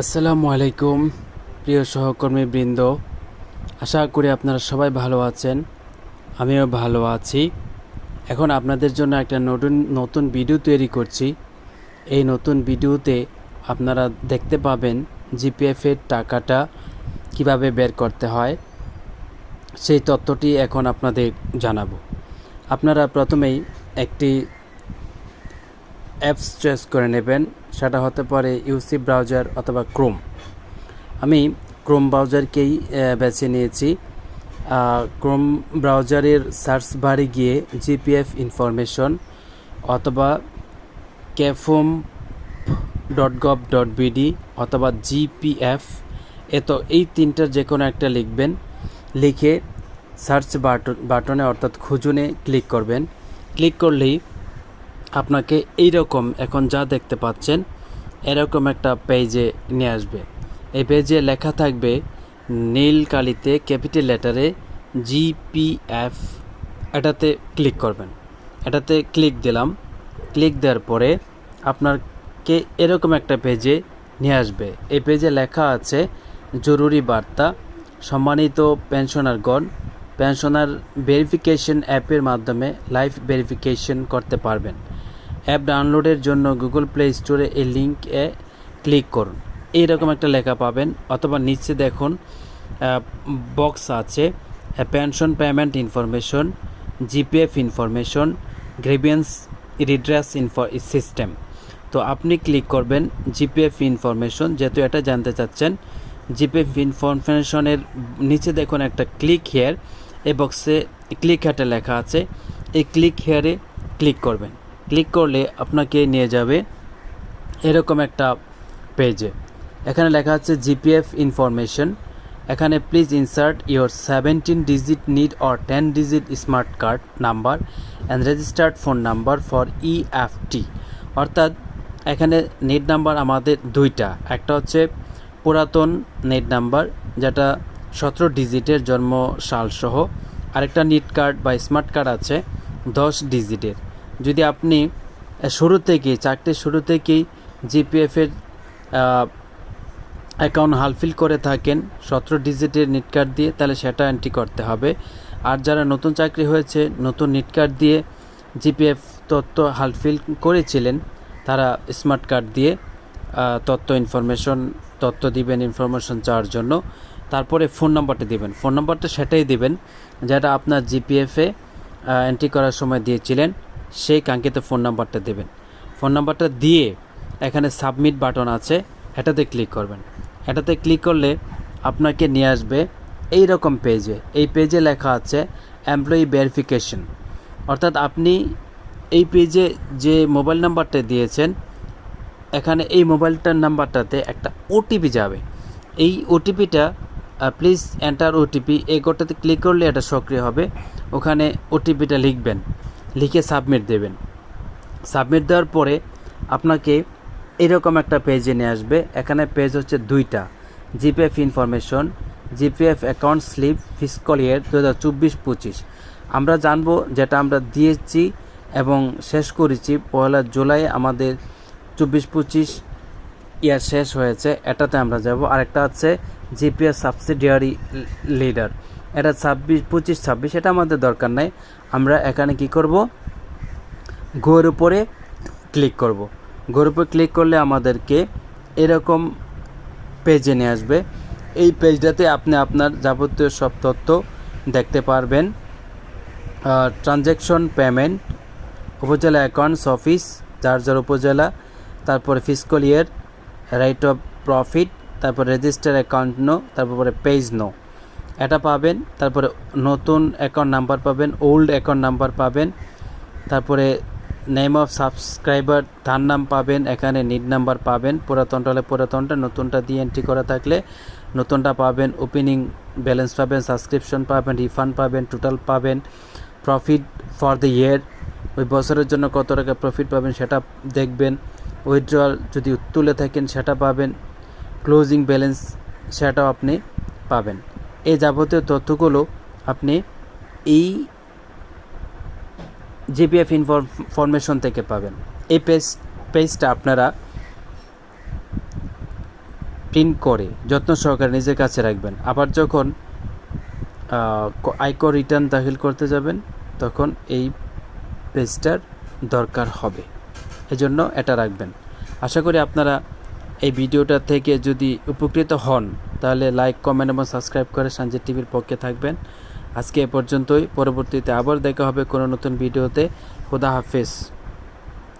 আসসালামু আলাইকুম, প্রিয় সহকর্মী বৃন্দ। আশা করি আপনারা সবাই ভালো আছেন, আমিও ভালো আছি। এখন আপনাদের জন্য একটা নতুন নতুন ভিডিও তৈরি করছি। এই নতুন ভিডিওতে আপনারা দেখতে পাবেন জিপিএফের টাকাটা কীভাবে বের করতে হয়, সেই তথ্যটি এখন আপনাদের জানাব। আপনারা প্রথমেই একটি অ্যাপস চয়েস করে নেবেন। সেটা হতে পারে ইউসি ব্রাউজার অথবা ক্রোম আমি ক্রোম ব্রাউজারকেই বেছে নিয়েছি। ক্রোম ব্রাউজারের সার্চ বারে গিয়ে জিপিএফ ইনফরমেশন অথবা ক্যাফোম ডট গভ ডট বিডি অথবা জিপিএফ এত এই তিনটার যে কোনো একটা লিখবেন। লিখে সার্চ বাটন বাটনে অর্থাৎ খুঁজুনে ক্লিক করবেন। ক্লিক করলেই আপনাকে এই রকম এখন যা দেখতে পাচ্ছেন, এরকম একটা পেজে নিয়ে আসবে। এই পেজে লেখা থাকবে, নীল কালিতে ক্যাপিটাল লেটারে জিপিএফ এটাতে ক্লিক করবেন। এটাতে ক্লিক দিলাম। ক্লিক দেওয়ার পরে আপনাকে এরকম একটা পেজে নিয়ে আসবে। এই পেজে লেখা আছে, জরুরি বার্তা, সম্মানিত পেনশনারগণ, পেনশনার ভেরিফিকেশন অ্যাপের মাধ্যমে লাইভ ভেরিফিকেশন করতে পারবেন। অ্যাপ ডাউনলোডের জন্য গুগল প্লে স্টোরে এই লিঙ্কে ক্লিক করুন। এইরকম একটা লেখা পাবেন অথবা নিচে দেখুন বক্স আছে pension payment information, GPF information, grievance redress info system. তো আপনি ক্লিক করবেন জিপিএফ ইনফরমেশন, যেহেতু এটা জানতে চাচ্ছেন, জিপিএফ ইনফরমেশনের নিচে দেখুন একটা ক্লিক হেয়ার, এই বক্সে ক্লিক হেয়ারটা লেখা আছে, এই ক্লিক হেয়ারে ক্লিক করবেন। ক্লিক করলে আপনাকে নিয়ে যাবে এরকম একটা পেজে। এখানে লেখা আছে জিপিএফ ইনফরমেশন। এখানে please insert your seventeen digit NID or ten digit smart card number and registered phone number for EFT অর্থাৎ এখানে নেট নাম্বার আমাদের দুইটা। একটা হচ্ছে পুরাতন নেট নাম্বার, যেটা সতেরো ডিজিটের জন্ম সালসহ আরেকটা নিট কার্ড বা স্মার্ট কার্ড আছে দশ ডিজিটের। যদি আপনি শুরু থেকেই চাকরির শুরু থেকেই জিপিএফের অ্যাকাউন্ট হালফিল করে থাকেন, সতেরো ডিজিটের নিট কার্ড দিয়ে, তাহলে সেটা এন্ট্রি করতে হবে। আর যারা নতুন চাকরি হয়েছে, নতুন নিট কার্ড দিয়ে জিপিএফ তথ্য হালফিল করেছিলেন, তারা স্মার্ট কার্ড দিয়ে তথ্য ইনফরমেশন তথ্য দিবেন ইনফরমেশন চাওয়ার জন্য। তারপরে ফোন নাম্বারটা দিবেন। ফোন নাম্বারটা সেটাই দিবেন, যেটা আপনার জিপিএফে এন্ট্রি করার সময় দিয়েছিলেন। সেই কাঙ্ক্ষিত ফোন নাম্বারটা দেবেন। ফোন নাম্বারটা দিয়ে এখানে সাবমিট বাটন আছে, এটাতে ক্লিক করবেন। এটাতে ক্লিক করলে আপনাকে নিয়ে আসবে এই রকম পেজে। এই পেজে লেখা আছে এমপ্লয়ি ভেরিফিকেশন। অর্থাৎ আপনি এই পেজে যে মোবাইল নাম্বারটা দিয়েছেন, এখানে এই মোবাইলটার নাম্বারটাতে একটা ওটিপি যাবে। এই ওটিপিটা প্লিজ এন্টার ওটিপি। এই কোডটাতে ক্লিক করলে এটা সক্রিয় হবে। ওখানে ওটিপিটা লিখবেন। লিখে সাবমিট দেবেন। সাবমিট দেওয়ার পরে আপনাকে এরকম একটা পেজে নিয়ে আসবে। এখানে পেজ হচ্ছে দুইটা। GPF information GPF account slip fiscal year দু হাজার চব্বিশ পঁচিশ। আমরা জানব যেটা আমরা দিয়েছি এবং শেষ করেছি। পয়লা জুলাই আমাদের চব্বিশ পঁচিশ ইয়ার শেষ হয়েছে। এটাতে আমরা যাব। আরেকটা হচ্ছে জিপিএস সাবসিডিয়ারি লিডার এটা ছাব্বিশ, পঁচিশ, ছাব্বিশ, এটা আমাদের দরকার নাই। আমরা এখানে কি করব? গোয়ের উপরে ক্লিক করব। গোয়ের উপরে ক্লিক করলে আমাদেরকে এরকম পেজে নিয়ে আসবে। এই পেজটাতে আপনি আপনার যাবতীয় সব তথ্য দেখতে পারবেন। Transaction payment upazila accounts office যার যার উপজেলা, তারপরে fiscal year rate of profit তারপরে রেজিস্টার অ্যাকাউন্ট নো তারপরে পেজ নো এটা পাবেন, তারপরে নতুন অ্যাকাউন্ট নাম্বার পাবেন ওল্ড অ্যাকাউন্ট নাম্বার পাবেন, তারপরে নেম অফ সাবস্ক্রাইবার তার নাম পাবেন, এখানে নিড নাম্বার পাবেন পুরাতনটা হলে পুরাতনটা, নতুনটা দিয়ে এন্ট্রি করা থাকলে নতুনটা পাবেন ওপেনিং ব্যালেন্স পাবেন সাবস্ক্রিপশন পাবেন রিফান্ড পাবেন টোটাল পাবেন প্রফিট ফর দ্য ইয়ার ওই বছরের জন্য কত টাকা প্রফিট পাবেন সেটা দেখবেন উইথড্রয়াল যদি তুলে থাকেন সেটা পাবেন ক্লোজিং ব্যালেন্স সেটাও আপনি পাবেন। এই যাবতীয় তথ্যগুলো আপনি এই জিপিএফ ইনফরমেশন থেকে পাবেন। এই পেজ পেজটা আপনারা প্রিন্ট করে যত্ন সহকারে নিজের কাছে রাখবেন। আবার যখন আয়কর রিটার্ন দাখিল করতে যাবেন, তখন এই পেজটার দরকার হবে। এজন্য এটা রাখবেন। আশা করি আপনারা এই ভিডিওটা থেকে যদি উপকৃত হন, তাহলে লাইক কমেন্ট এবং সাবস্ক্রাইব করে সঞ্জিত টিভির পক্ষে থাকবেন। আজকে এ পর্যন্তই। পরবর্তীতে আবার দেখা হবে কোনো নতুন ভিডিওতে। খুদা হাফেজ।